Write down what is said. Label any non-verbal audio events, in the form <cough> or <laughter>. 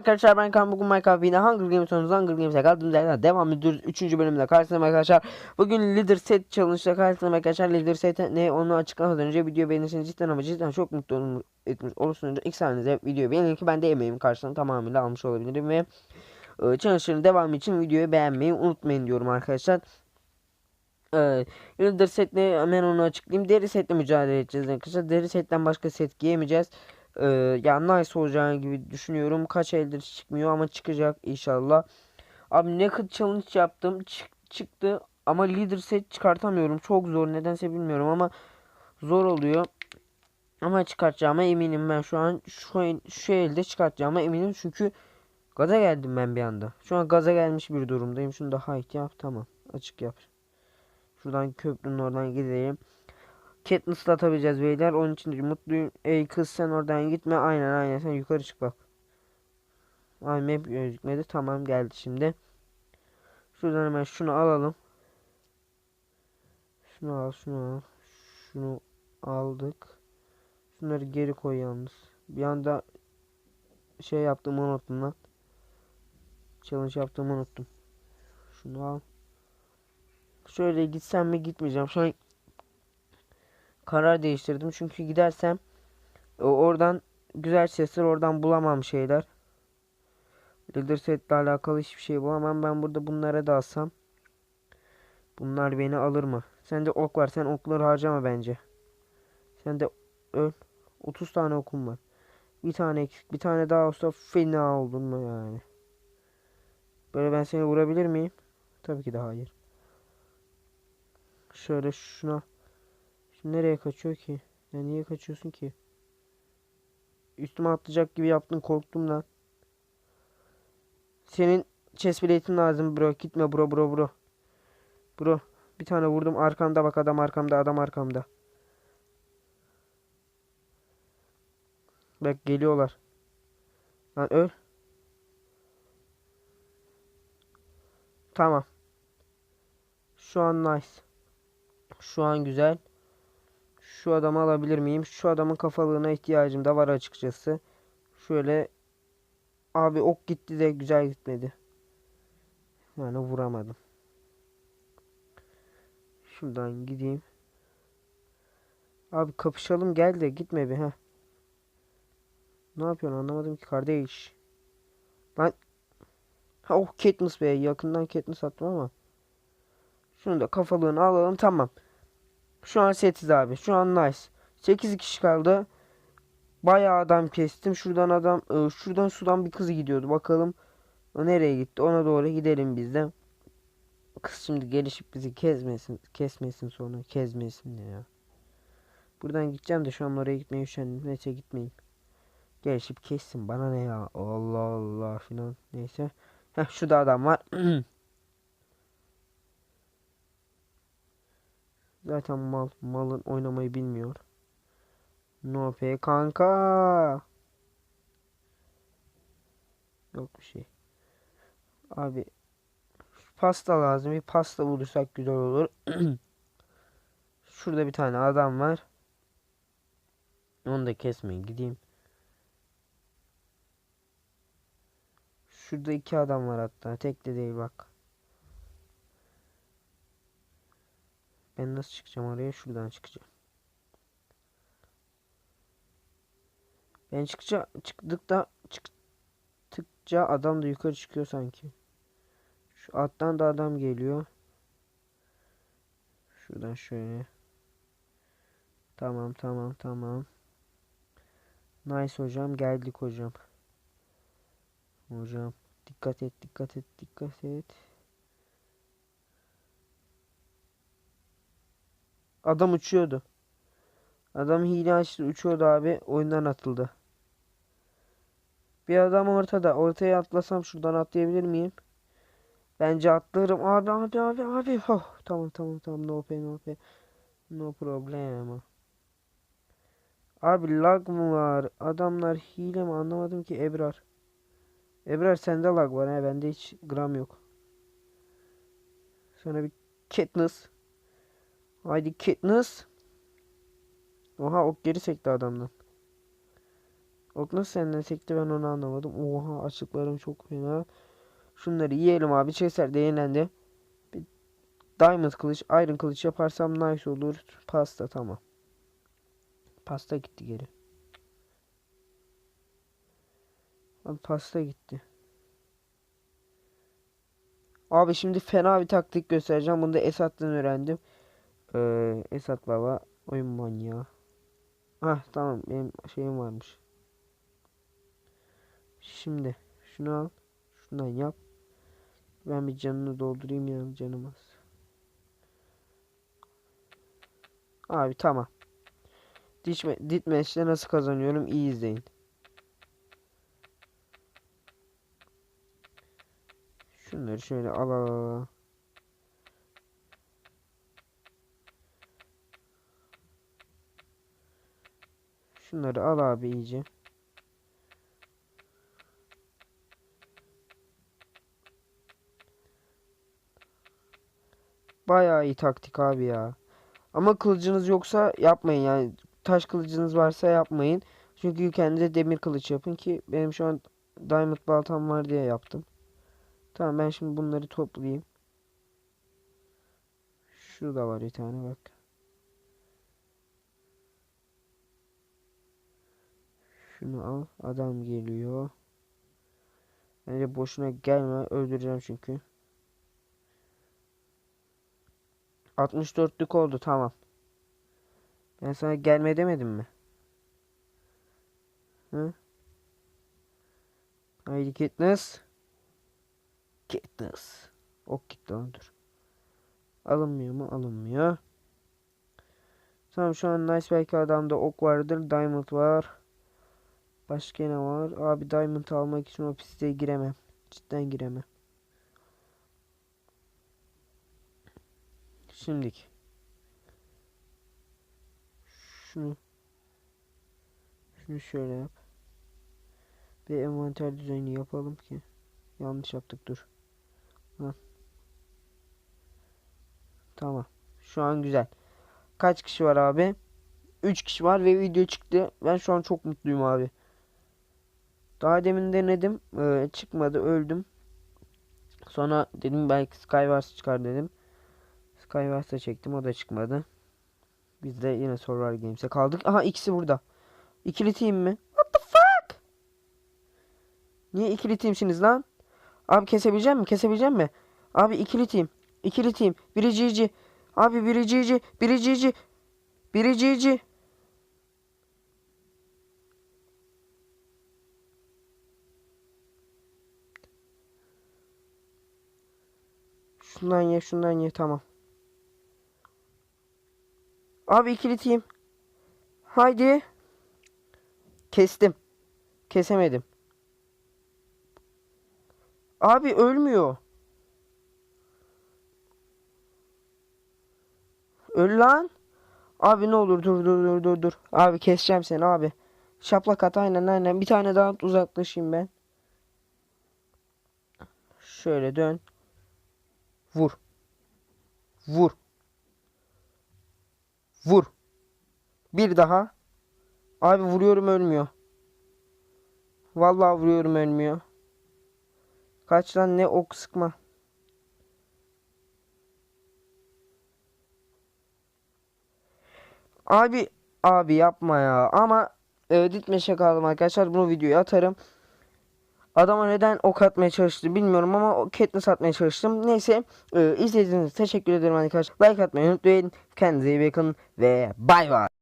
arkadaşlar ben Kaan bugün Minecraft yine Hunger Games oynuyoruz Hunger Games'e kaldığımız yerden devam ediyoruz 3. bölümde karşınızda arkadaşlar Bugün Leader Set Challenge'da karşınızda arkadaşlar Leader Set ne onu açıklamadan önce video beğenirseniz cidden ama cidden çok mutlu etmiş olursunuz ilk saniyenize videoyu beğenin ki ben de emeğimin karşılığını tamamıyla almış olabilirim ve e, Challenge'ın devamı için videoyu beğenmeyi unutmayın diyorum arkadaşlar ee, Leader set ne hemen onu açıklayayım. Deri setle mücadele edeceğiz arkadaşlar. Deri setten başka set giyemeyeceğiz. Ee, ya nice olacağını gibi düşünüyorum. Kaç eldir çıkmıyor ama çıkacak inşallah. Abi Naked Challenge yaptım. Çık- çıktı ama Leader set çıkartamıyorum. Çok zor. Nedense bilmiyorum ama zor oluyor. Ama çıkartacağıma eminim ben şu an şu, şu elde çıkartacağıma eminim çünkü gaza geldim ben bir anda. Şu an gaza gelmiş bir durumdayım. Şunu da height yap tamam. Açık yap. Şuradan köprünün oradan gidelim. Katniss'la atabileceğiz beyler. Onun için mutluyum. Ey kız sen oradan gitme. Aynen aynen sen yukarı çık bak. Ay map gözükmedi. Tamam geldi şimdi. Şuradan hemen şunu alalım. Şunu al şunu al. Şunu aldık. Şunları geri koy yalnız. Bir anda şey yaptığımı unuttum lan. Challenge yaptığımı unuttum. Şunu al. Şöyle gitsem mi gitmeyeceğim. Şu an karar değiştirdim. Çünkü gidersem e, oradan güzel sesler oradan bulamam şeyler. Leader setle alakalı hiçbir şey bulamam. Ben burada bunlara da alsam. Bunlar beni alır mı? Sende ok var. Sen okları harcama bence. Sende öl. 30 tane okum var. Bir tane eksik. Bir tane daha olsa fena oldun mu yani? Böyle ben seni vurabilir miyim? Tabii ki de hayır. Şöyle şuna. Şimdi nereye kaçıyor ki? Ya niye kaçıyorsun ki? Üstüme atlayacak gibi yaptın korktum lan. Senin chest plate'in lazım bro. Gitme bro bro bro. Bro. Bir tane vurdum arkamda bak adam arkamda adam arkamda. Bak geliyorlar. Lan öl. Tamam. Şu an nice. Şu an güzel. Şu adamı alabilir miyim? Şu adamın kafalığına ihtiyacım da var açıkçası. Şöyle abi ok gitti de güzel gitmedi. Yani vuramadım. Şuradan gideyim. Abi kapışalım gel de gitme bir ha. Ne yapıyorsun anlamadım ki kardeş. Lan. Ha oh Katniss be yakından Katniss attım ama. Şunu da kafalığını alalım tamam. Şu an setiz abi. Şu an nice. 8 kişi kaldı. Bayağı adam kestim. Şuradan adam e, şuradan sudan bir kız gidiyordu. Bakalım o nereye gitti. Ona doğru gidelim biz de. Kız şimdi gelişip bizi kesmesin. Kesmesin sonra. Kezmesin ya. Buradan gideceğim de şu an oraya gitmeye üşendim. Neyse gitmeyeyim. Gelişip kessin. Bana ne ya. Allah Allah filan. Neyse. Heh şurada adam var. <clears throat> Zaten mal malın oynamayı bilmiyor. No pay kanka. Yok bir şey. Abi pasta lazım. Bir pasta bulursak güzel olur. <clears throat> Şurada bir tane adam var. Onu da kesmeyin gideyim. Şurada iki adam var hatta. Tek de değil bak. Ben nasıl çıkacağım oraya? Şuradan çıkacağım. Ben çıkınca çıktıkta çıktıkça adam da yukarı çıkıyor sanki. Şu alttan da adam geliyor. Şuradan şöyle. Tamam tamam tamam. Nice hocam geldik hocam. Hocam dikkat et dikkat et dikkat et. Adam uçuyordu. Adam hile açtı uçuyordu abi. Oyundan atıldı. Bir adam ortada. Ortaya atlasam şuradan atlayabilir miyim? Bence atlarım. Abi abi abi abi. Oh, tamam tamam tamam. No pain no pain. No problem. Abi lag mı var? Adamlar hile mi? Anlamadım ki Ebrar. Ebrar sende lag var ha. Bende hiç gram yok. Sonra bir Katniss. Haydi Katniss. Oha ok geri sekti adamdan. Ok nasıl senden sekti ben onu anlamadım. Oha açıklarım çok fena. Şunları yiyelim abi. Chester de. Bir Diamond kılıç, Iron kılıç yaparsam nice olur. Pasta tamam. Pasta gitti geri. Abi pasta gitti. Abi şimdi fena bir taktik göstereceğim. Bunu da Esat'tan öğrendim. Ee, Esat baba oyun manyağı. Hah tamam benim şeyim varmış. Şimdi şunu al. Şundan yap. Ben bir canını doldurayım ya canım az. Abi tamam. Ditme, Ditmeş'te nasıl kazanıyorum iyi izleyin. Şunları şöyle al al al. Şunları al abi iyice. Bayağı iyi taktik abi ya. Ama kılıcınız yoksa yapmayın yani. Taş kılıcınız varsa yapmayın. Çünkü kendinize demir kılıç yapın ki benim şu an diamond baltam var diye yaptım. Tamam ben şimdi bunları toplayayım. Şurada var bir tane bak. Şunu al. Adam geliyor. Bence boşuna gelme. Öldüreceğim çünkü. 64'lük oldu tamam. Ben sana gelme demedim mi? Hı? Haydi Katniss. Katniss. Ok gitti lan dur. Alınmıyor mu? Alınmıyor. Tamam şu an nice belki adamda ok vardır. Diamond var. Başka ne var? Abi diamond almak için o pisliğe giremem. Cidden giremem. Şimdiki. Şunu. Şunu şöyle yap. Bir envanter düzeni yapalım ki. Yanlış yaptık dur. Lan. Tamam. Şu an güzel. Kaç kişi var abi? 3 kişi var ve video çıktı. Ben şu an çok mutluyum abi. Daha demin denedim. Ee, çıkmadı öldüm. Sonra dedim belki Skywars çıkar dedim. Skywars'a çektim o da çıkmadı. Biz de yine Survivor Games'e kaldık. Aha ikisi burada. İkili team mi? What the fuck? Niye ikili teamsiniz lan? Abi kesebilecek mi? Kesebilecek mi? Abi ikili team. İkili team. Biri GG. Abi biri GG. Biri GG. Biri GG. Şundan ye, şundan ye. Tamam. Abi ikili. Haydi. Kestim. Kesemedim. Abi ölmüyor. Öl lan. Abi ne olur dur dur dur dur dur. Abi keseceğim seni abi. Şaplak at aynen aynen. Bir tane daha uzaklaşayım ben. Şöyle dön. Vur. Vur. Vur. Bir daha. Abi vuruyorum ölmüyor. Vallahi vuruyorum ölmüyor. Kaç lan ne ok sıkma. Abi abi yapma ya. Ama e, ditmeşe kaldım arkadaşlar. Bunu videoya atarım. Adama neden ok atmaya çalıştı bilmiyorum ama o Katniss atmaya çalıştım. Neyse e, izlediğiniz için teşekkür ederim arkadaşlar. Like atmayı unutmayın. Kendinize iyi bakın ve bay bay.